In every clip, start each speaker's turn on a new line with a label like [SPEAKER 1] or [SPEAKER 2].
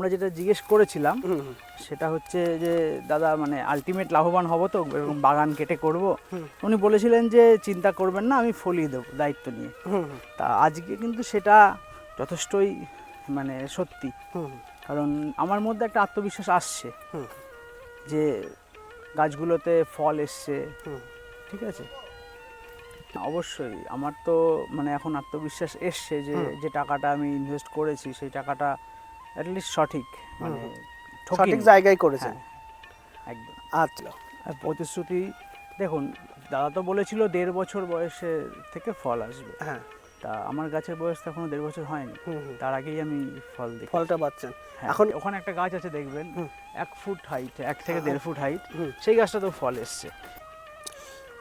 [SPEAKER 1] আমরা যেটা জিজ্ঞেস করেছিলাম সেটা হচ্ছে যে দাদা মানে আলটিমেট লাভবান হব তো এরকম বাগান কেটে করব। উনি বলেছিলেন যে চিন্তা করবেন না আমি ফলিয়ে দেবো দায়িত্ব নিয়ে। তা আজকে কিন্তু সেটা যথেষ্টই মানে সত্যি। কারণ আমার মধ্যে একটা আত্মবিশ্বাস আসছে। যে গাছগুলোতে ফল এসছে। ঠিক আছে? অবশ্যই আমার তো মানে এখন আত্মবিশ্বাস এসছে যে যে টাকাটা আমি ইনভেস্ট করেছি সেই টাকাটা অ্যাটলিস্ট সঠিক মানে
[SPEAKER 2] সঠিক। জায়গায় করেছেন।
[SPEAKER 1] হ্যাঁ, একদম।
[SPEAKER 2] আচ্ছা।
[SPEAKER 1] প্রতিশ্রুতি দেখুন দাদা তো বলেছিল দেড় বছর বয়সে থেকে ফল আসবে।
[SPEAKER 2] হ্যাঁ।
[SPEAKER 1] তা আমার গাছের বয়স তো এখনও দেড় বছর হয়নি। তার আগেই আমি ফল দেখি
[SPEAKER 2] ফলটা পাচ্ছেন।
[SPEAKER 1] হ্যাঁ,
[SPEAKER 2] এখন
[SPEAKER 1] ওখানে একটা গাছ আছে দেখবেন এক ফুট হাইট এক থেকে দেড় ফুট হাইট। সেই গাছটা তো ফল এসছে।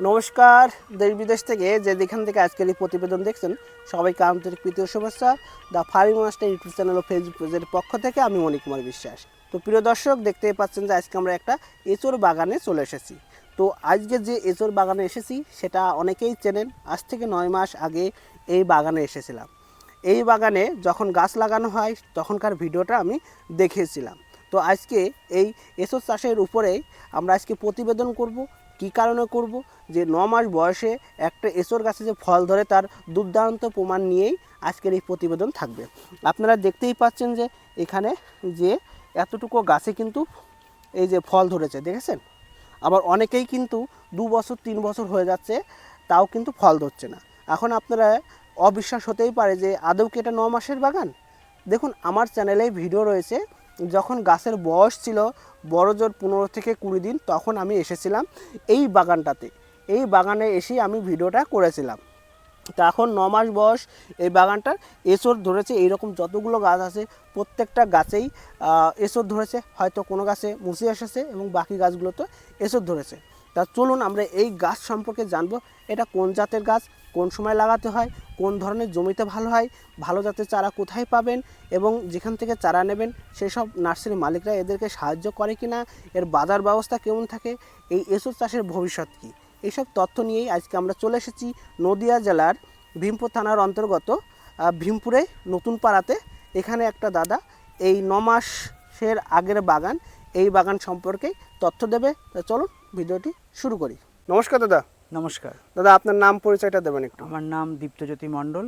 [SPEAKER 2] নমস্কার, দেশ বিদেশ থেকে যে যেখান থেকে আজকের এই প্রতিবেদন দেখছেন, সবাইকে আন্তরিক প্রীতি শুভেচ্ছা। The farming master YouTube channel O Facebook পেজের পক্ষ থেকে আমি মণি কুমার বিশ্বাস। তো প্রিয় দর্শক, দেখতেই পাচ্ছেন যে আজকে আমরা একটা এঁচোর বাগানে চলে এসেছি। তো আজকে যে এঁচোর বাগানে এসেছি, সেটা অনেকেই চেনেন। আজ থেকে নয় মাস আগে এই বাগানে এসেছিলাম। এই বাগানে যখন গাছ লাগানো হয়, তখনকার ভিডিওটা আমি দেখিয়েছিলাম। তো আজকে এই এসব চাষের উপরেই আমরা আজকে প্রতিবেদন করব। কি কারণে করব? যে ন মাস বয়সে একটা এসর গাছে যে ফল ধরে তার দুর্দান্ত প্রমাণ নিয়েই আজকের এই প্রতিবেদন থাকবে। আপনারা দেখতেই পাচ্ছেন যে এখানে যে এতটুকু গাছে কিন্তু এই যে ফল ধরেছে, দেখেছেন? আবার অনেকেই কিন্তু দু বছর, তিন বছর হয়ে যাচ্ছে, তাও কিন্তু ফল ধরছে না। এখন আপনারা অবিশ্বাস হতেই পারে যে আদৌ কি এটা ন মাসের বাগান? দেখুন, আমার চ্যানেলে ভিডিও রয়েছে, যখন গাছের বয়স ছিল বড় জোর পনেরো থেকে কুড়ি দিন তখন আমি এসেছিলাম এই বাগানটাতে। এই বাগানে এসেই আমি ভিডিওটা করেছিলাম। তা এখন ন মাস বয়স এই বাগানটার। এসর ধরেছে, এইরকম যতগুলো গাছ আছে, প্রত্যেকটা গাছেই এসর ধরেছে। হয়তো কোনো গাছে মুসি এসেছে এবং বাকি গাছগুলোতে এসর ধরেছে। তা চলুন আমরা এই গাছ সম্পর্কে জানব, এটা কোন জাতের গাছ? কোন সময় লাগাতে হয়, কোন ধরনের জমিতে ভালো হয়, ভালো জাতের চারা কোথায় পাবেন এবং যেখান থেকে চারা নেবেন, সেসব নার্সারি মালিকরা এদেরকে সাহায্য করে কি না এর বাজার ব্যবস্থা কেমন থাকে, এই এসব চাষের ভবিষ্যৎ কী? এইসব তথ্য নিয়েই আজকে আমরা চলে এসেছি নদিয়া জেলার ভীমপুর থানার অন্তর্গত ভীমপুরে নতুন পাড়াতে। এখানে একটা দাদা এই ন মাসের আগের বাগান, এই বাগান সম্পর্কে তথ্য দেবে। চলুন ভিডিওটি শুরু করি। নমস্কার দাদা।
[SPEAKER 1] নমস্কার।
[SPEAKER 2] দাদা আপনার নাম পরিচয়টা দেবেন একটু।
[SPEAKER 1] আমার নাম দীপ্তজ্যোতি মণ্ডল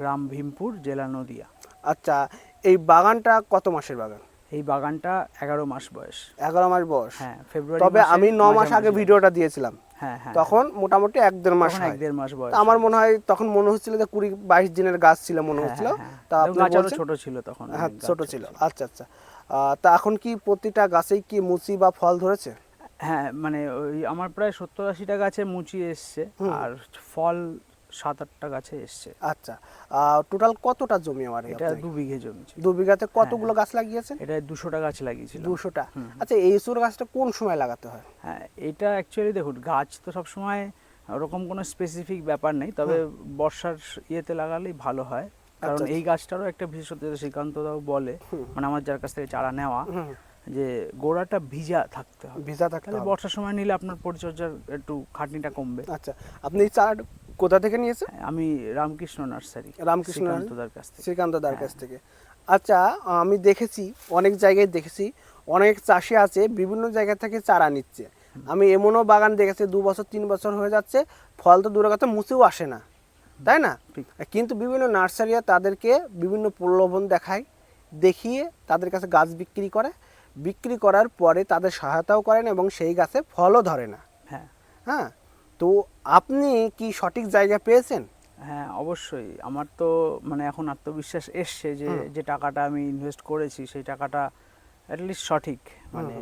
[SPEAKER 1] গ্রাম ভীমপুর জেলা নদিয়া।
[SPEAKER 2] আচ্ছা এই বাগানটা কত মাসের বাগান?
[SPEAKER 1] এই বাগানটা এগারো মাস বয়স।
[SPEAKER 2] এগারো মাস বয়স।
[SPEAKER 1] হ্যাঁ ফেব্রুয়ারি
[SPEAKER 2] তবে আমি ন মাস আগে ভিডিওটা দিয়েছিলাম।
[SPEAKER 1] হ্যাঁ হ্যাঁ।
[SPEAKER 2] তখন মোটামুটি এক দেড় মাস
[SPEAKER 1] এক দেড় মাস বয়স।
[SPEAKER 2] আমার মনে হয় তখন মনে হচ্ছিল যে কুড়ি বাইশ দিনের গাছ ছিল মনে
[SPEAKER 1] হ্যাঁ,
[SPEAKER 2] হচ্ছিল। তা
[SPEAKER 1] ছোট ছিল তখন
[SPEAKER 2] হ্যাঁ ছোট ছিল। আচ্ছা আচ্ছা। তা এখন কি প্রতিটা গাছেই কি মুচি বা ফল ধরেছে?
[SPEAKER 1] হ্যাঁ মানে ওই আমার প্রায় সত্তর আশিটা গাছে মুচি এসছে আর ফল সাত আটটা গাছে এসছে।
[SPEAKER 2] আচ্ছা টোটাল কতটা জমি আমার
[SPEAKER 1] এটা দু বিঘে জমি
[SPEAKER 2] দু বিঘাতে কতগুলো গাছ লাগিয়েছেন?
[SPEAKER 1] এটা দুশোটা গাছ লাগিয়েছিল
[SPEAKER 2] দুশোটা। আচ্ছা এই সুর গাছটা কোন সময় লাগাতে হয়?
[SPEAKER 1] হ্যাঁ এটা অ্যাকচুয়ালি দেখুন গাছ তো সবসময় ওরকম কোনো স্পেসিফিক ব্যাপার নেই তবে বর্ষার ইয়েতে লাগালেই ভালো হয়। কারণ
[SPEAKER 2] আচ্ছা,
[SPEAKER 1] এই গাছটারও একটা বিশেষত যেটা শ্রীকান্ত দাও বলে মানে আমার যার কাছ থেকে চারা নেওয়া। যে গোড়াটা ভিজা থাকতে হবে।
[SPEAKER 2] ভিজা থাকতে হবে।
[SPEAKER 1] বর্ষার সময় নিলে আপনার পরিচর্যার একটু খাটনিটা কমবে।
[SPEAKER 2] আচ্ছা আপনি এই চারা কোথা থেকে নিয়েছেন?
[SPEAKER 1] আমি রামকৃষ্ণ নার্সারি
[SPEAKER 2] রামকৃষ্ণ
[SPEAKER 1] শ্রীকান্তদার কাছ থেকে।
[SPEAKER 2] শ্রীকান্ত দার কাছ থেকে। আচ্ছা আমি দেখেছি অনেক জায়গায় দেখেছি অনেক চাষি আছে বিভিন্ন জায়গা থেকে চারা নিচ্ছে। আমি এমনও বাগান দেখেছি দু বছর তিন বছর হয়ে যাচ্ছে ফল তো দূরের কথা মুছেও আসে না। তাই না? কিন্তু বিভিন্ন নার্সারিয়া তাদেরকে বিভিন্ন প্রলোভন দেখায় দেখিয়ে তাদের কাছে গাছ বিক্রি করে বিক্রি করার পরে তাদের সহায়তাও করেন এবং সেই গাছে ফলও ধরে না।
[SPEAKER 1] হ্যাঁ।
[SPEAKER 2] হ্যাঁ? তো আপনি কি সঠিক জায়গা পেয়েছেন?
[SPEAKER 1] হ্যাঁ অবশ্যই। আমার তো মানে এখন আত্মবিশ্বাস এসছে যে যে টাকাটা আমি ইনভেস্ট করেছি সেই টাকাটা অ্যাটলিস্ট সঠিক। মানে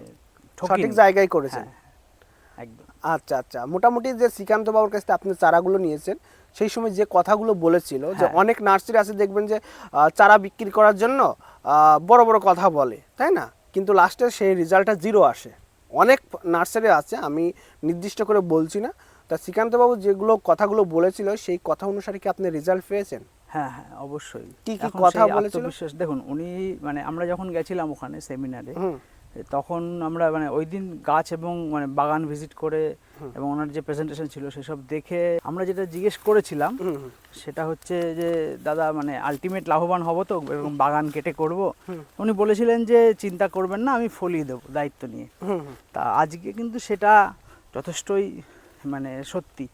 [SPEAKER 2] সঠিক জায়গায় করেছেন।
[SPEAKER 1] হ্যাঁ, একদম।
[SPEAKER 2] আচ্ছা আচ্ছা। মোটামুটি যে শ্রীকান্ত বাবুর কাছ থেকে আপনি চারাগুলো নিয়েছেন সেই সময় যে কথাগুলো বলেছিল যে
[SPEAKER 1] হ্যাঁ।
[SPEAKER 2] অনেক নার্সারি আছে দেখবেন যে চারা বিক্রি করার জন্য বড় বড় কথা বলে তাই না? কিন্তু লাস্টে সেই রেজাল্টটা জিরো আসে। অনেক নার্সারি আছে আমি নির্দিষ্ট করে বলছি না তা শ্রীকান্তবাবু যেগুলো কথাগুলো বলেছিল সেই কথা অনুসারে কি আপনি রেজাল্ট পেয়েছেন?
[SPEAKER 1] হ্যাঁ হ্যাঁ অবশ্যই।
[SPEAKER 2] কি কি কথা বলেছিল?
[SPEAKER 1] দেখুন উনি মানে আমরা যখন গেছিলাম ওখানে সেমিনারে তখন আমরা মানে ওই দিন গাছ এবং মানে বাগান ভিজিট করে এবং ওনার যে প্রেজেন্টেশন ছিল সেসব দেখে আমরা যেটা জিজ্ঞেস করেছিলাম সেটা হচ্ছে যে দাদা মানে আলটিমেট লাভবান হব তো এরকম বাগান কেটে করব? উনি বলেছিলেন যে চিন্তা করবেন না আমি ফলিয়ে দেবো দায়িত্ব নিয়ে। তা আজকে কিন্তু সেটা যথেষ্টই মানে সত্যি।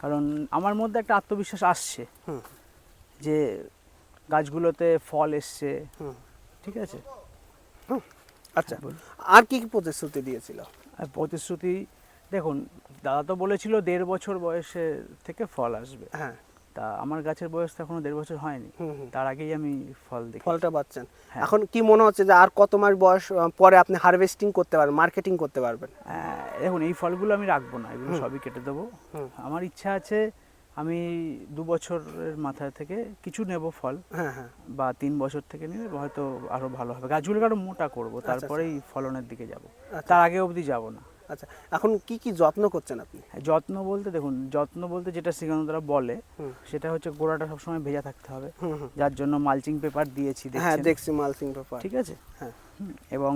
[SPEAKER 1] কারণ আমার মধ্যে একটা আত্মবিশ্বাস আসছে যে গাছগুলোতে ফল এসছে। ঠিক আছে?
[SPEAKER 2] আচ্ছা আর কি কি প্রতিশ্রুতি দিয়েছিল?
[SPEAKER 1] আর প্রতিশ্রুতি দেখুন দাদা তো বলেছিল দেড় বছর বয়সে থেকে ফল আসবে।
[SPEAKER 2] হ্যাঁ।
[SPEAKER 1] তা আমার গাছের বয়স তো এখনও দেড় বছর হয়নি। তার আগেই আমি ফল দেখি
[SPEAKER 2] ফলটা পাচ্ছেন।
[SPEAKER 1] হ্যাঁ।
[SPEAKER 2] এখন কি মনে হচ্ছে যে আর কত মাস বয়স পরে আপনি হারভেস্টিং করতে পারবেন মার্কেটিং করতে পারবেন?
[SPEAKER 1] আহ, দেখুন এই ফলগুলো আমি রাখব না এগুলো সবই কেটে দেবো। আমার ইচ্ছা আছে আমি দু বছরের মাথা থেকে কিছু নেব ফল।
[SPEAKER 2] হ্যাঁ হ্যাঁ।
[SPEAKER 1] বা তিন বছর থেকে নিলে হয়তো আরও ভালো হবে। গাছগুলোকে আরও মোটা করব
[SPEAKER 2] আচ্ছা।
[SPEAKER 1] তারপরেই ফলনের দিকে যাব।
[SPEAKER 2] আচ্ছা।
[SPEAKER 1] তার আগে অবধি যাব না।
[SPEAKER 2] আচ্ছা এখন কি কি যত্ন করছেন আপনি?
[SPEAKER 1] হ্যাঁ, যত্ন বলতে দেখুন যত্ন বলতে যেটা শ্রীকান্তরা বলে সেটা হচ্ছে গোড়াটা সবসময় ভেজা থাকতে হবে। যার জন্য মালচিং পেপার দিয়েছি
[SPEAKER 2] হ্যাঁ দেখছি মালচিং পেপার।
[SPEAKER 1] ঠিক আছে?
[SPEAKER 2] হ্যাঁ।
[SPEAKER 1] এবং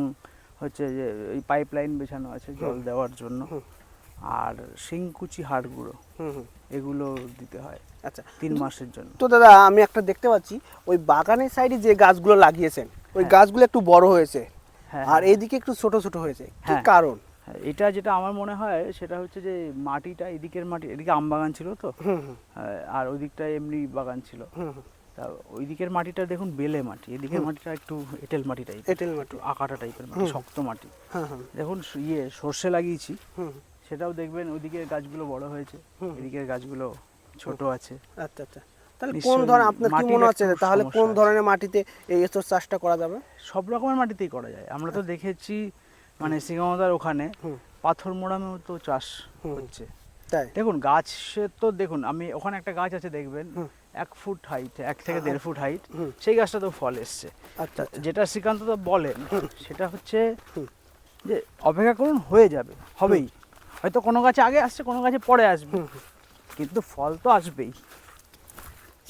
[SPEAKER 1] হচ্ছে যে এই পাইপ লাইন বেছানো আছে জল দেওয়ার জন্য। আর শিংকুচি হাড় গুঁড়ো। এগুলো দিতে হয়
[SPEAKER 2] আচ্ছা।
[SPEAKER 1] তিন মাসের জন্য।
[SPEAKER 2] তো দাদা আমি একটা দেখতে পাচ্ছি ওই বাগানের সাইডে যে গাছগুলো লাগিয়েছেন ওই
[SPEAKER 1] হ্যাঁ।
[SPEAKER 2] গাছগুলো একটু বড় হয়েছে
[SPEAKER 1] হ্যাঁ
[SPEAKER 2] আর
[SPEAKER 1] হ্যাঁ,
[SPEAKER 2] এইদিকে একটু ছোট ছোট হয়েছে কি। কারণ?
[SPEAKER 1] এটা যেটা আমার মনে হয় সেটা হচ্ছে যে মাটিটা এদিকের মাটি এদিকে আম বাগান ছিল তো। আর ওই দিকটা এমনি বাগান ছিল। তা ওই দিকের মাটিটা দেখুন বেলে মাটি এদিকের মাটিটা একটু এঁটেল মাটি টাইপ
[SPEAKER 2] এঁটেল মাটি।
[SPEAKER 1] আকাটা টাইপের মাটি শক্ত মাটি। দেখুন ইয়ে সর্ষে লাগিয়েছি।
[SPEAKER 2] হুম।
[SPEAKER 1] সেটাও দেখবেন ওইদিকের গাছগুলো বড় হয়েছে
[SPEAKER 2] হুম।
[SPEAKER 1] এদিকের গাছগুলো ছোট আছে।
[SPEAKER 2] আচ্ছা আচ্ছা। তাহলে কোন ধরনের আপনার কি মনে হচ্ছে তাহলে কোন ধরনের মাটিতে এই এসব চাষটা করা যাবে?
[SPEAKER 1] সব রকমের মাটিতেই করা যায়। আমরা তো দেখেছি মানে সিঙ্গামদার ওখানে পাথর মোড়ামেও তো চাষ হচ্ছে।
[SPEAKER 2] তাই?
[SPEAKER 1] দেখুন গাছের তো দেখুন আমি ওখানে একটা গাছ আছে দেখবেন এক ফুট হাইট এক থেকে দেড় ফুট হাইট সেই গাছটা তো ফল এসছে।
[SPEAKER 2] আচ্ছা আচ্ছা।
[SPEAKER 1] যেটা শ্রীকান্ত তো বলেন সেটা হচ্ছে যে অপেক্ষা করুন হয়ে যাবে হবেই। হয়তো কোনো গাছে আগে আসছে কোনো গাছে পরে আসবে। কিন্তু ফল তো আসবেই।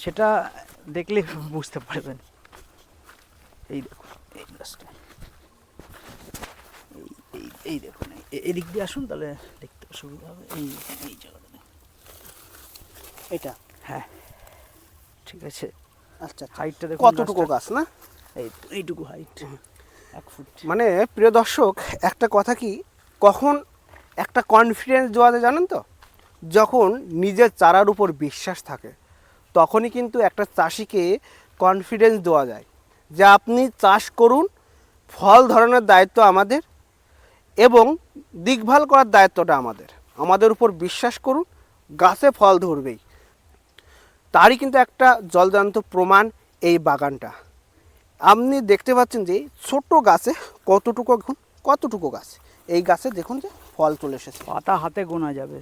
[SPEAKER 1] সেটা দেখলে বুঝতে পারবেন। এই দেখুন এই গাছটা। এই এই দেখুন এদিক দিয়ে আসুন তাহলে দেখতে সুবিধা হবে। এই এই জায়গাটা
[SPEAKER 2] এটা?
[SPEAKER 1] হ্যাঁ। ঠিক আছে।
[SPEAKER 2] আচ্ছা আচ্ছা।
[SPEAKER 1] হাইটটা দেখুন
[SPEAKER 2] কতটুকু। গাছ না?
[SPEAKER 1] এই এইটুকু হাইট এক ফুট
[SPEAKER 2] মানে প্রিয় দর্শক একটা কথা কি? কখন একটা কনফিডেন্স দেওয়া যায়, জানেন তো? যখন নিজের চারার উপর বিশ্বাস থাকে, তখনই কিন্তু একটা চাষিকে কনফিডেন্স দেওয়া যায় যে আপনি চাষ করুন, ফল ধরানোর দায়িত্ব আমাদের এবং দেখভাল করার দায়িত্বটা আমাদের। আমাদের উপর বিশ্বাস করুন, গাছে ফল ধরবেই। তারই কিন্তু একটা জলজান্ত প্রমাণ এই বাগানটা। আপনি দেখতে পাচ্ছেন যে ছোট গাছে কতটুকু কতটুকু গাছ? এই গাছে দেখুন যে ফল চলে এসেছে।
[SPEAKER 1] পাতা হাতে গোনা যাবে।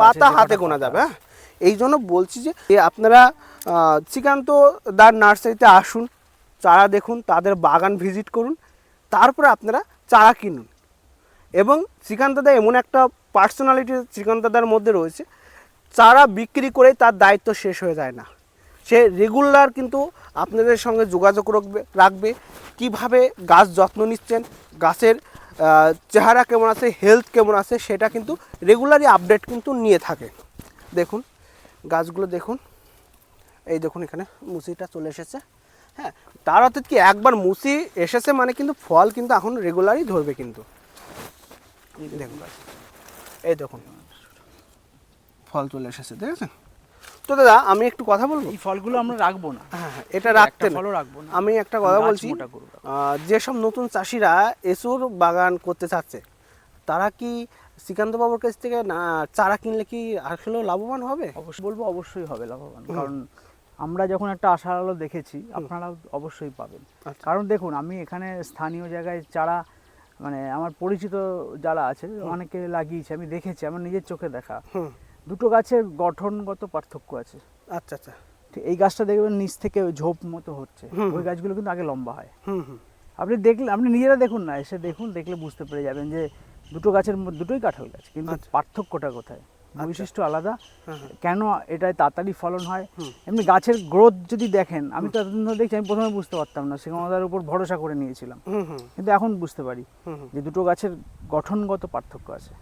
[SPEAKER 2] পাতা হাতে গোনা যাবে হ্যাঁ? এই জন্য বলছি যে আপনারা শ্রীকান্ত দার নার্সারিতে আসুন চারা দেখুন তাদের বাগান ভিজিট করুন তারপরে আপনারা চারা কিনুন। এবং শ্রীকান্ত দা এমন একটা পার্সোনালিটি শ্রীকান্ত দার মধ্যে রয়েছে চারা বিক্রি করে তার দায়িত্ব শেষ হয়ে যায় না। সে রেগুলার কিন্তু আপনাদের সঙ্গে যোগাযোগ রাখবে রাখবে কীভাবে গাছ যত্ন নিচ্ছেন গাছের চেহারা কেমন আছে হেলথ কেমন আছে, সেটা কিন্তু রেগুলারই আপডেট কিন্তু নিয়ে থাকে। দেখুন, গাছগুলো দেখুন। এই দেখুন এখানে মুসিটা চলে এসেছে। হ্যাঁ তার অর্থাৎ কি একবার মুসি এসেছে মানে কিন্তু ফল কিন্তু এখন রেগুলারই ধরবে কিন্তু। দেখুন। এই দেখুন। ফল চলে এসেছে, দেখেছেন? তো দাদা আমি একটু কথা বলব?
[SPEAKER 1] এই ফলগুলো আমরা রাখব না।
[SPEAKER 2] হ্যাঁ হ্যাঁ এটা রাখতে না।
[SPEAKER 1] ফলও রাখব না।
[SPEAKER 2] আমি একটা কথা বলছি। যেসব নতুন চাষিরা এসুর বাগান করতে চাচ্ছে তারা কি শ্রীকান্ত বাবুর কাছ থেকে না চারা কিনলে কি আসলেও লাভবান হবে?
[SPEAKER 1] অবশ্যই বলব অবশ্যই হবে লাভবান। কারণ আমরা যখন একটা আশার আলো দেখেছি আপনারাও অবশ্যই পাবেন।
[SPEAKER 2] আচ্ছা।
[SPEAKER 1] কারণ দেখুন আমি এখানে স্থানীয় জায়গায় চারা মানে আমার পরিচিত যারা আছে অনেকে লাগিয়েছে আমি দেখেছি আমার নিজের চোখে দেখা। দুটো গাছের গঠনগত পার্থক্য আছে।
[SPEAKER 2] আচ্ছা আচ্ছা।
[SPEAKER 1] ঠিক এই গাছটা দেখবেন নিচ থেকে ঝোপ মতো হচ্ছে। ওই গাছগুলো কিন্তু আগে লম্বা হয়। আপনি দেখলে আপনি নিজেরা দেখুন না এসে দেখুন দেখলে বুঝতে পেরে যাবেন যে দুটো গাছের দুটোই কাঁঠাল গাছ কিন্তু
[SPEAKER 2] আচ্ছা।
[SPEAKER 1] পার্থক্যটা কোথায়? বৈশিষ্ট্য আলাদা।
[SPEAKER 2] হ্যাঁ, হ্যাঁ।
[SPEAKER 1] কেন এটায় তাড়াতাড়ি ফলন হয়? এমনি গাছের গ্রোথ যদি দেখেন আমি তো এতদিন ধরে দেখছি আমি প্রথমে বুঝতে পারতাম না সিংহদার উপর ভরসা করে নিয়েছিলাম। কিন্তু এখন বুঝতে পারি। যে দুটো গাছের গঠনগত পার্থক্য আছে।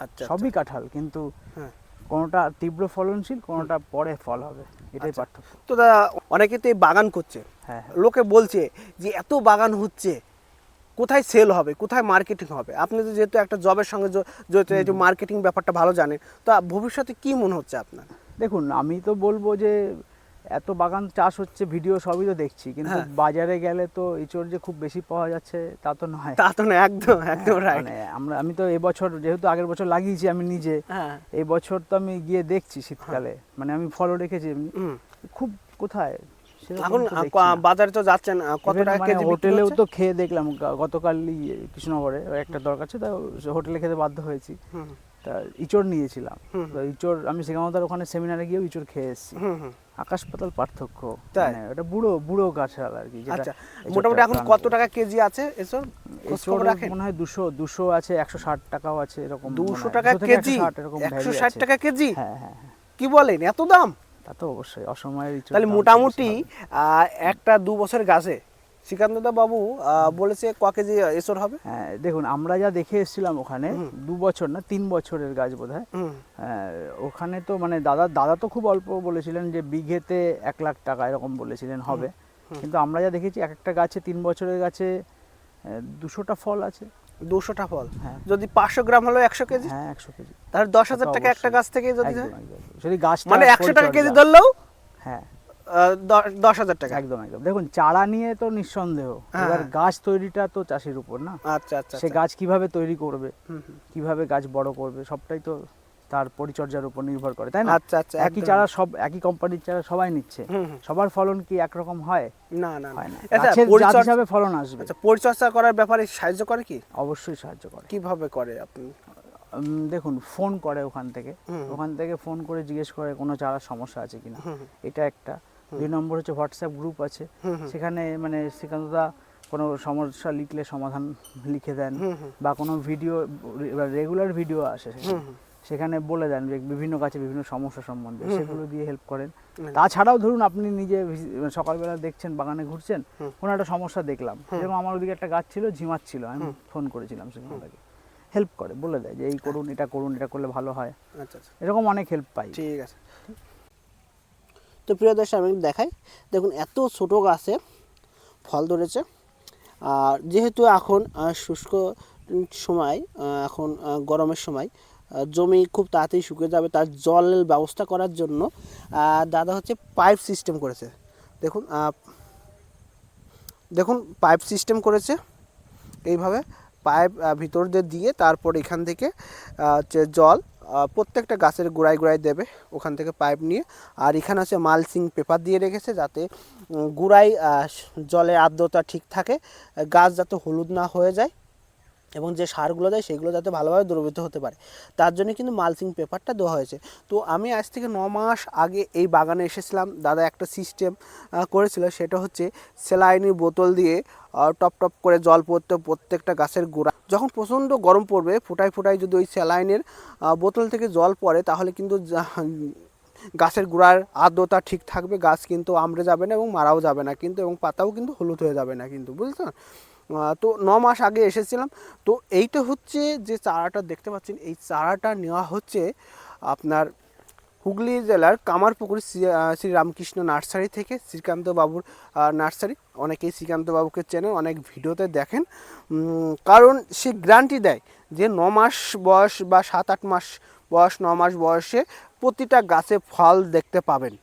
[SPEAKER 2] আচ্ছা
[SPEAKER 1] সবই কাঁঠাল কিন্তু
[SPEAKER 2] হ্যাঁ।
[SPEAKER 1] কোনোটা তীব্র ফলনশীল কোনোটা পরে ফল হবে এটাই
[SPEAKER 2] আচ্ছা।
[SPEAKER 1] পার্থক্য।
[SPEAKER 2] তো দাদা অনেকে তো এই বাগান করছে।
[SPEAKER 1] হ্যাঁ হ্যাঁ।
[SPEAKER 2] লোকে বলছে যে এত বাগান হচ্ছে কোথায় সেল হবে কোথায় মার্কেটিং হবে? আপনি তো যেহেতু একটা জবের সঙ্গে যে মার্কেটিং ব্যাপারটা ভালো জানেন। তো ভবিষ্যতে কি মনে হচ্ছে আপনার?
[SPEAKER 1] দেখুন আমি তো বলব যে এত বাগান চাষ হচ্ছে ভিডিও সবই তো দেখছি কিন্তু
[SPEAKER 2] হ্যাঁ।
[SPEAKER 1] বাজারে গেলে তো ইঁচড় যে খুব বেশি পাওয়া যাচ্ছে তা তো নয়।
[SPEAKER 2] তা তো না একদম একদম
[SPEAKER 1] মানে আমরা আমি তো এবছর যেহেতু আগের বছর লাগিয়েছি আমি নিজে
[SPEAKER 2] হ্যাঁ।
[SPEAKER 1] এই বছর তো আমি গিয়ে দেখছি শীতকালে। মানে আমি ফলও রেখেছি খুব কোথায়?
[SPEAKER 2] এখন। বাজারে তো যাচ্ছেন কত টাকা
[SPEAKER 1] মানে
[SPEAKER 2] কেজি
[SPEAKER 1] হোটেলেও তো খেয়ে দেখলাম গতকালই কৃষ্ণনগরে একটা দরকার ছিল তাই হোটেলে খেতে বাধ্য হয়েছি। তা ইঁচড় নিয়েছিলাম। তো ইঁচড় আমি সেখানে ওখানে সেমিনারে গিয়েও ইঁচড় খেয়ে এসেছি। আকাশ পাতাল পার্থক্য
[SPEAKER 2] তাই?
[SPEAKER 1] মানে ওটা বুড়ো বুড়ো কাঁঠাল আর কি যেটা
[SPEAKER 2] আচ্ছা মোটামুটি এখন কত টাকা কেজি আছে এসব?
[SPEAKER 1] মনে হয় দুশো দুশো আছে একশো ষাট টাকাও আছে এরকম
[SPEAKER 2] দুশো টাকা কেজি? একশো ষাট টাকা কেজি?
[SPEAKER 1] হ্যাঁ হ্যাঁ হ্যাঁ।
[SPEAKER 2] কি বলেন এত দাম?
[SPEAKER 1] তা তো অবশ্যই অসময়ের
[SPEAKER 2] তাহলে মোটামুটি আহ, একটা দু বছর গাছে শ্রীকান্তদা বাবু বলেছে ক কেজি এসর হবে?
[SPEAKER 1] হ্যাঁ দেখুন আমরা যা দেখে এসেছিলাম ওখানে দু বছর না তিন বছরের গাছ বোধ হয়
[SPEAKER 2] হুম,
[SPEAKER 1] ওখানে তো মানে দাদা দাদা তো খুব অল্প বলেছিলেন যে বিঘেতে এক লাখ টাকা এরকম বলেছিলেন হবে। কিন্তু আমরা যা দেখেছি এক একটা গাছে তিন বছরের গাছে দুশোটা ফল আছে।
[SPEAKER 2] দুশোটা ফল?
[SPEAKER 1] হ্যাঁ।
[SPEAKER 2] যদি পাঁচশো গ্রাম হলো একশো কেজি?
[SPEAKER 1] হ্যাঁ একশো কেজি।
[SPEAKER 2] তাহলে দশ হাজার টাকা একটা গাছ থেকে যদি হয়?
[SPEAKER 1] যদি গাছটা
[SPEAKER 2] মানে একশো টাকা কেজি ধরলেও?
[SPEAKER 1] হ্যাঁ।
[SPEAKER 2] দশ হাজার টাকা।
[SPEAKER 1] একদম একদম। দেখুন চারা নিয়ে তো নিঃসন্দেহ।
[SPEAKER 2] হ্যাঁ,
[SPEAKER 1] এবার। গাছ তৈরিটা তো চাষির উপর না?
[SPEAKER 2] আচ্ছা আচ্ছা
[SPEAKER 1] সে
[SPEAKER 2] আচ্ছা।
[SPEAKER 1] গাছ কীভাবে তৈরি করবে। কীভাবে গাছ বড় করবে? সবটাই তো তার পরিচর্যার উপর নির্ভর করে তাই না?
[SPEAKER 2] আচ্ছা আচ্ছা
[SPEAKER 1] একই চারা সব একই কোম্পানির চারা সবাই নিচ্ছে। সবার ফলন কি একরকম হয়?
[SPEAKER 2] না না
[SPEAKER 1] হয় না।
[SPEAKER 2] আচ্ছা
[SPEAKER 1] গাছের জাত হিসাবে ফলন আসবে।
[SPEAKER 2] আচ্ছা পরিচর্যা করার ব্যাপারে সাহায্য করে কি?
[SPEAKER 1] অবশ্যই সাহায্য করে।
[SPEAKER 2] কীভাবে করে আপনি?
[SPEAKER 1] দেখুন ফোন করে ওখান থেকে। ওখান থেকে ফোন করে জিজ্ঞেস করে কোনো চারার সমস্যা আছে কিনা। এটা একটা। দুই নম্বর হচ্ছে হোয়াটসঅ্যাপ গ্রুপ আছে। সেখানে মানে শ্রীকান্তদা কোনো সমস্যা লিখলে সমাধান লিখে দেন। বা কোনো ভিডিও রেগুলার ভিডিও আসে সেখানে। বলে দেন যে বিভিন্ন গাছে বিভিন্ন সমস্যা সম্বন্ধে। সেগুলো দিয়ে হেল্প করেন। তাছাড়াও ধরুন আপনি নিজে মানে সকালবেলা দেখছেন বাগানে ঘুরছেন কোনো একটা সমস্যা দেখলাম। যেরকম আমার ওদিকে একটা গাছ ছিল ঝিমাচ্ছিল আমি ফোন করেছিলাম সেখানটাকে হেল্প করে বলে দেয় যে এই করুন এটা করুন এটা করলে ভালো হয়।
[SPEAKER 2] আচ্ছা আচ্ছা।
[SPEAKER 1] এরকম অনেক হেল্প পাই।
[SPEAKER 2] ঠিক আছে। তো প্রিয় দর্শক, আমি দেখাই। দেখুন, এত ছোট গাছে ফল ধরেছে। আর যেহেতু এখন শুষ্ক সময় এখন গরমের সময় জমি খুব তাড়াতাড়ি শুকিয়ে যাবে। তার জলের ব্যবস্থা করার জন্য দাদা হচ্ছে পাইপ সিস্টেম করেছে। দেখুন দেখুন, পাইপ সিস্টেম করেছে। এইভাবে পাইপ ভিতর দিয়ে দিয়ে তারপর এখান থেকে হচ্ছে জল প্রত্যেকটা গাছের গোড়ায় গোড়ায় দেবে ওখান থেকে পাইপ নিয়ে। আর এখানে হচ্ছে মালসিং পেপার দিয়ে রেখেছে যাতে গুড়াই জলের আর্দ্রতা ঠিক থাকে গাছ যাতে হলুদ না হয়ে যায়। এবং যে সারগুলো দেয় সেগুলো যাতে ভালোভাবে দ্রবীভূত হতে পারে। তার জন্য কিন্তু মালচিং পেপারটা দেওয়া হয়েছে। তো আমি আজ থেকে ন মাস আগে এই বাগানে এসেছিলাম। দাদা একটা সিস্টেম করেছিল। সেটা হচ্ছে স্যালাইনের বোতল দিয়ে টপ টপ করে জল পড়তে, প্রত্যেকটা গাছের গোড়া। যখন প্রচণ্ড গরম পড়বে, ফোটায় ফোটায় যদি ওই স্যালাইনের বোতল থেকে জল পড়ে, তাহলে কিন্তু গাছের গোড়ার আর্দ্রতা ঠিক থাকবে, গাছ কিন্তু আমড়ে যাবে না এবং মারাও যাবে না কিন্তু, এবং পাতাও কিন্তু হলুদ হয়ে যাবে না কিন্তু বুঝলেন তো ন মাস আগে এসেছিলাম। তো এইটা হচ্ছে যে চারাটা দেখতে পাচ্ছেন, এই চারাটা নেওয়া হচ্ছে আপনার হুগলি জেলার কামারপুকুর শ্রী- রামকৃষ্ণ নার্সারি থেকে। শ্রীকান্ত বাবুর নার্সারি। অনেকেই শ্রীকান্ত বাবুকে চেনেন, অনেক ভিডিওতে দেখেন। কারণ সে গ্যারান্টি দেয় যে ন মাস বয়স বা সাত আট মাস বয়স, ন মাস বয়সে প্রতিটা গাছে ফল দেখতে পাবেন।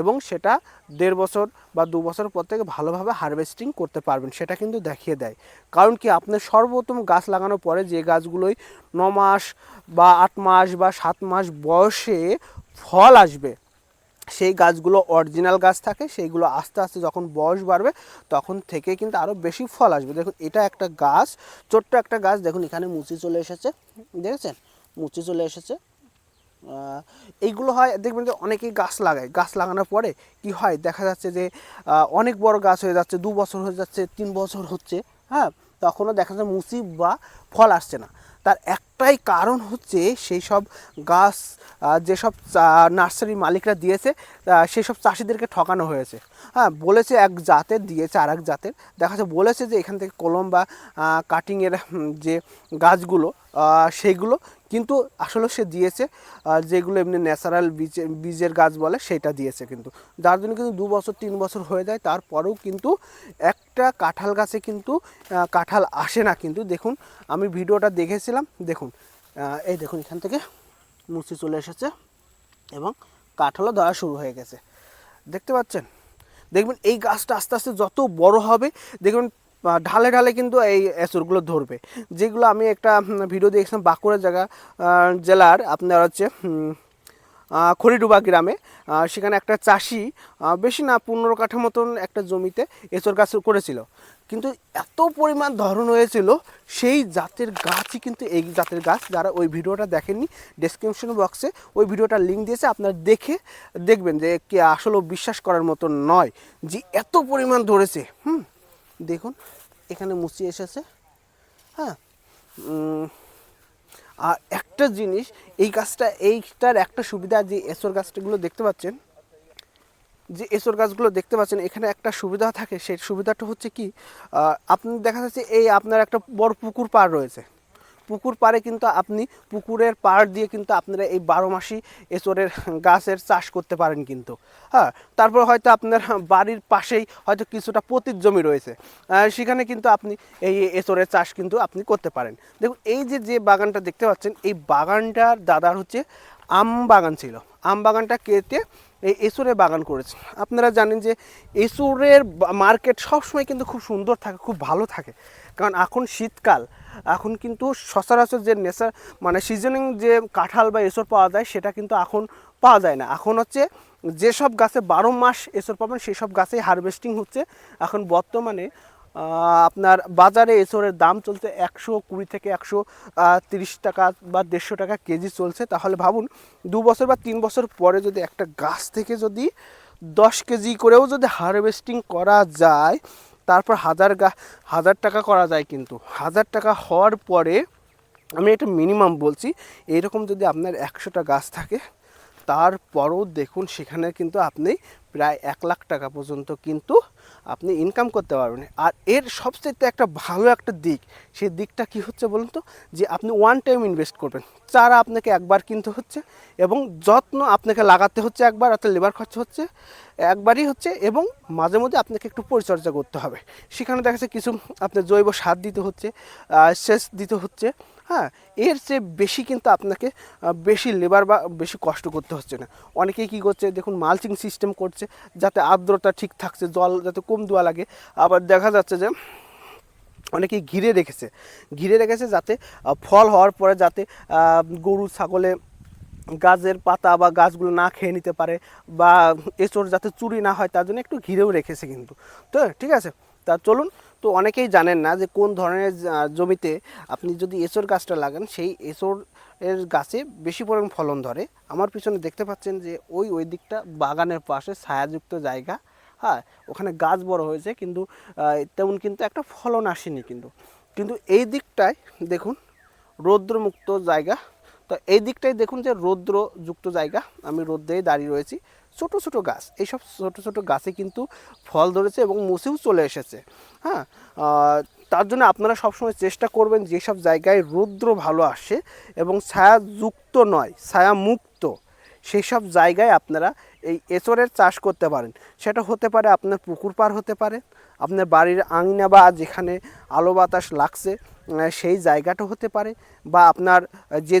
[SPEAKER 2] এবং সেটা দেড় বছর বা দু বছর পর থেকে ভালোভাবে হারভেস্টিং করতে পারবেন, সেটা কিন্তু দেখিয়ে দেয়। কারণ কি আপনার সর্বপ্রথম গাছ লাগানোর পরে যে গাছগুলোই ন মাস বা আট মাস বা সাত মাস বয়সে ফল আসবে, সেই গাছগুলো অরিজিনাল গাছ থাকে, সেইগুলো আস্তে আস্তে যখন বয়স বাড়বে, তখন থেকে কিন্তু আরও বেশি ফল আসবে। দেখুন, এটা একটা গাছ, ছোট্ট একটা গাছ। দেখুন, এখানে মুচি চলে এসেছে, দেখেছেন? মুচি চলে এসেছে। এইগুলো হয়, দেখবেন যে অনেকেই গাছ লাগায়। গাছ লাগানোর পরে কি হয়, দেখা যাচ্ছে যে অনেক বড় গাছ হয়ে যাচ্ছে, দু বছর হয়ে যাচ্ছে, তিন বছর হচ্ছে হ্যাঁ? তখনও দেখা যাচ্ছে মুসিব বা ফল আসছে না। তার একটা একটাই কারণ হচ্ছে সেই সব গাছ যেসব চা- নার্সারি মালিকরা দিয়েছে সেই সব চাষিদেরকে ঠকানো হয়েছে। হ্যাঁ বলেছে এক জাতের, দিয়েছে আর এক জাতের। দেখা যাচ্ছে, বলেছে যে এখান থেকে কলম বা কাটিংয়ের যে গাছগুলো সেইগুলো কিন্তু আসলে সে দিয়েছে যেগুলো এমনি ন্যাচারাল বীজ, বীজের গাছ বলে সেটা দিয়েছে কিন্তু। যার জন্য কিন্তু দু বছর, তিন বছর হয়ে যায়, তারপরেও কিন্তু একটা কাঁঠাল গাছে কিন্তু কাঁঠাল আসে না কিন্তু। দেখুন, আমি ভিডিওটা দেখেছিলাম, দেখুন এই দেখুন এখান থেকে মুচি চলে এসেছে এবং কাঁঠালও ধরা শুরু হয়ে গেছে। দেখতে পাচ্ছেন? দেখবেন এই গাছটা আস্তে আস্তে যত বড় হবে, দেখবেন ঢালে ঢালে কিন্তু এই এসরগুলো ধরবে। যেগুলো আমি একটা ভিডিও দেখছিলাম বাঁকুড়া জায়গা জেলার আপনার হচ্ছে খড়িডুবা গ্রামে সেখানে একটা চাষি বেশি না পনেরো কাঠা মতন একটা জমিতে এঁচড় গাছ করেছিল। কিন্তু এত পরিমাণ ধরন হয়েছিল, সেই জাতের গাছই কিন্তু এই জাতের গাছ, যারা ওই ভিডিওটা দেখেননি ডেসক্রিপশন বক্সে ওই ভিডিওটার লিঙ্ক দিয়েছে, আপনারা দেখে দেখবেন যে কে আসলেও বিশ্বাস করার মতো নয় যে এত পরিমাণ ধরেছে। হুম, দেখুন, এখানে মুচি এসেছে। হ্যাঁ আর একটা জিনিস, এই গাছটা, এইটার একটা সুবিধা যে এসর গাছটাগুলো দেখতে পাচ্ছেন যে এসর গাছগুলো দেখতে পাচ্ছেন, এখানে একটা সুবিধা থাকে, সেই সুবিধাটা হচ্ছে কি আপনি দেখা যাচ্ছে এই আপনার একটা বড় পুকুর পাড় রয়েছে। পুকুর পাড়ে কিন্তু আপনি পুকুরের পাড় দিয়ে কিন্তু আপনারা এই বারো মাসি এসরের গাছের চাষ করতে পারেন কিন্তু। হ্যাঁ তারপর হয়তো আপনার বাড়ির পাশেই হয়তো কিছুটা পতির জমি রয়েছে। সেখানে কিন্তু আপনি এই এসরের চাষ কিন্তু আপনি করতে পারেন। দেখুন, এই যে যে বাগানটা দেখতে পাচ্ছেন, এই বাগানটার দাদার হচ্ছে আম বাগান ছিল। আম বাগানটা কেটে এই এসুরের বাগান করেছে। আপনারা জানেন যে এসুরের মার্কেট সবসময় কিন্তু খুব সুন্দর থাকে, খুব ভালো থাকে। কারণ এখন শীতকাল, এখন কিন্তু সচরাচর যে নেশার মানে সিজনিং যে কাঁঠাল বা এসর পাওয়া যায়, সেটা কিন্তু এখন পাওয়া যায় না। এখন হচ্ছে যেসব গাছে বারো মাস এসর পাবেন সেই সব গাছেই হারভেস্টিং হচ্ছে। এখন বর্তমানে আপনার বাজারে এসরের দাম চলছে একশো কুড়ি থেকে একশো তিরিশ টাকা বা দেড়শো টাকা কেজি চলছে। তাহলে ভাবুন, দু বছর বা তিন বছর পরে যদি একটা গাছ থেকে যদি দশ কেজি করেও যদি হারভেস্টিং করা যায়, তারপর হাজার গা, হাজার টাকা করা যায় কিন্তু। হাজার টাকা হওয়ার পরে আমি এটা মিনিমাম বলছি এইরকম যদি আপনার একশোটা গাছ থাকে তারপরও দেখুন, সেখানে কিন্তু আপনি প্রায় এক লাখ টাকা পর্যন্ত কিন্তু আপনি ইনকাম করতে পারবেন। আর এর সবচেয়ে একটা ভালো একটা দিক, সেই দিকটা কি হচ্ছে বলুন তো? যে আপনি ওয়ান টাইম ইনভেস্ট করবেন। চারা আপনাকে একবার কিনতে হচ্ছে এবং যত্ন আপনাকে লাগাতে হচ্ছে একবার, অর্থাৎ লেবার খরচ হচ্ছে একবারই হচ্ছে এবং মাঝে মধ্যে আপনাকে একটু পরিচর্যা করতে হবে। সেখানে দেখা যাচ্ছে কিছু, আপনার জৈব সার দিতে হচ্ছে সেচ দিতে হচ্ছে হ্যাঁ এর চেয়ে বেশি কিন্তু আপনাকে বেশি লেবার বা বেশি কষ্ট করতে হচ্ছে না। অনেকেই কী করছে, দেখুন মালচিং সিস্টেম করছে, যাতে আর্দ্রতা ঠিক থাকছে, জল যাতে কম দেওয়া লাগে। আবার দেখা যাচ্ছে যে, অনেকেই ঘিরে রেখেছে। ঘিরে রেখেছে যাতে ফল হওয়ার পরে যাতে গরু, ছাগলে গাছের পাতা বা গাছগুলো না খেয়ে নিতে পারে বা এঁচড় যাতে চুরি না হয়, তার জন্য একটু ঘিরেও রেখেছে কিন্তু। তো ঠিক আছে? তা চলুন তো অনেকেই জানেন না যে কোন ধরনের জমিতে আপনি যদি এঁচড় গাছটা লাগান, সেই এঁচড় এর গাছে বেশি পরিমাণ ফলন ধরে। আমার পিছনে দেখতে পাচ্ছেন যে ওই ওই দিকটা বাগানের পাশে ছায়াযুক্ত জায়গা। হ্যাঁ ওখানে গাছ বড় হয়েছে কিন্তু তেমন কিন্তু একটা ফলন আসেনি কিন্তু। কিন্তু এই দিকটায় দেখুন, রৌদ্রমুক্ত জায়গা। তো এই দিকটায় দেখুন যে রৌদ্রযুক্ত জায়গা। আমি রোদ্রেই দাঁড়িয়ে রয়েছি। ছোট ছোট গাছ। এইসব ছোট ছোট গাছে কিন্তু ফল ধরেছে এবং মুছেও চলে এসেছে। হ্যাঁ? তার জন্য আপনারা সবসময় চেষ্টা করবেন যেসব জায়গায় রৌদ্র ভালো আসে এবং ছায়াযুক্ত নয়, ছায়ামুক্ত সেই সব জায়গায় আপনারা এই এঁচড়ের চাষ করতে পারেন। সেটা হতে পারে আপনার পুকুর পার হতে পারে, আপনার বাড়ির আঙিনা বা যেখানে আলো বাতাস লাগছে সেই জায়গাটা হতে পারে বা আপনার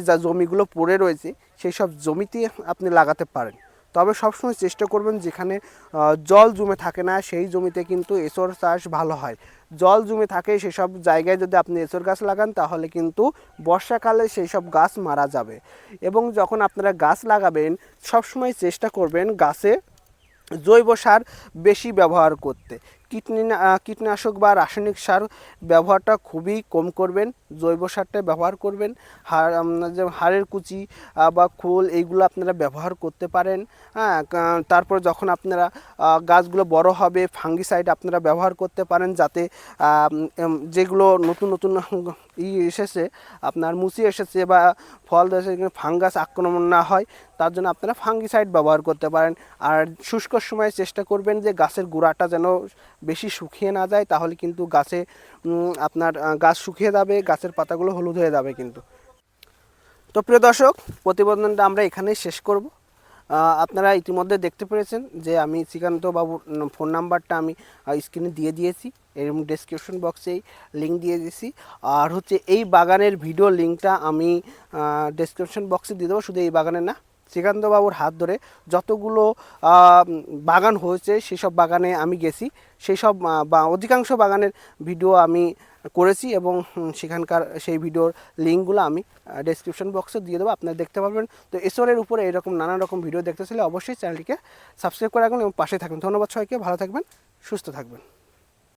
[SPEAKER 2] যা জমিগুলো পড়ে রয়েছে সেই সব জমিতে আপনি লাগাতে পারেন। তবে সবসময় চেষ্টা করবেন যেখানে জল জমে থাকে না, সেই জমিতে কিন্তু এসর চাষ ভালো হয়। জল জমে থাকে সেসব জায়গায় যদি আপনি এসর গাছ লাগান, তাহলে কিন্তু বর্ষাকালে সেই সব গাছ মারা যাবে। এবং যখন আপনারা গাছ লাগাবেন, সবসময় চেষ্টা করবেন গাছে জৈব সার বেশি ব্যবহার করতে। কীটনাশক বা রাসায়নিক সার ব্যবহারটা খুবই কম করবেন জৈব সারটা ব্যবহার করবেন হাড় উম, যে হাড়ের কুচি বা খোল এইগুলো আপনারা ব্যবহার করতে পারেন হ্যাঁ তারপর যখন আপনারা গাছগুলো বড় হবে ফাঙ্গিসাইড আপনারা ব্যবহার করতে পারেন যাতে যেগুলো নতুন নতুন ই এসেছে আপনার মুচি এসেছে বা ফল ধরেছে ফাঙ্গাস আক্রমণ না হয় তার জন্য আপনারা ফাঙ্গিসাইড ব্যবহার করতে পারেন। আর শুষ্ক সময়ে চেষ্টা করবেন যে গাছের গোড়াটা যেন বেশি শুকিয়ে না যায়, তাহলে কিন্তু গাছে আপনার গাছ শুকিয়ে যাবে, গাছের পাতাগুলো হলুদ হয়ে যাবে কিন্তু। তো প্রিয় দর্শক, প্রতিবেদনটা আমরা এখানেই শেষ করব। আপনারা ইতিমধ্যে দেখতে পেরেছেন যে আমি শ্রীকান্ত বাবুর ফোন নাম্বারটা আমি স্ক্রিনে দিয়ে দিয়েছি। এর ডেসক্রিপশন বক্সেই লিঙ্ক দিয়ে দিয়েছি। আর হচ্ছে এই বাগানের ভিডিও লিঙ্কটা আমি ডেসক্রিপশন বক্সে দিয়ে দেবো, শুধু এই বাগানের না শ্রীকান্ত বাবুর হাত ধরে যতগুলো বাগান হয়েছে, সেসব বাগানে আমি গেছি। সেই সব বা অধিকাংশ বাগানের ভিডিও আমি করেছি এবং সেখানকার সেই ভিডিওর লিঙ্কগুলো আমি ডেসক্রিপশন বক্সে দিয়ে দেবো, আপনারা দেখতে পারবেন। তো এসরের উপরে এরকম নানা রকম ভিডিও দেখতে চাইলে অবশ্যই চ্যানেলটিকে সাবস্ক্রাইব করে রাখবেন এবং পাশে থাকবেন। ধন্যবাদ সবাইকে, ভালো থাকবেন, সুস্থ থাকবেন।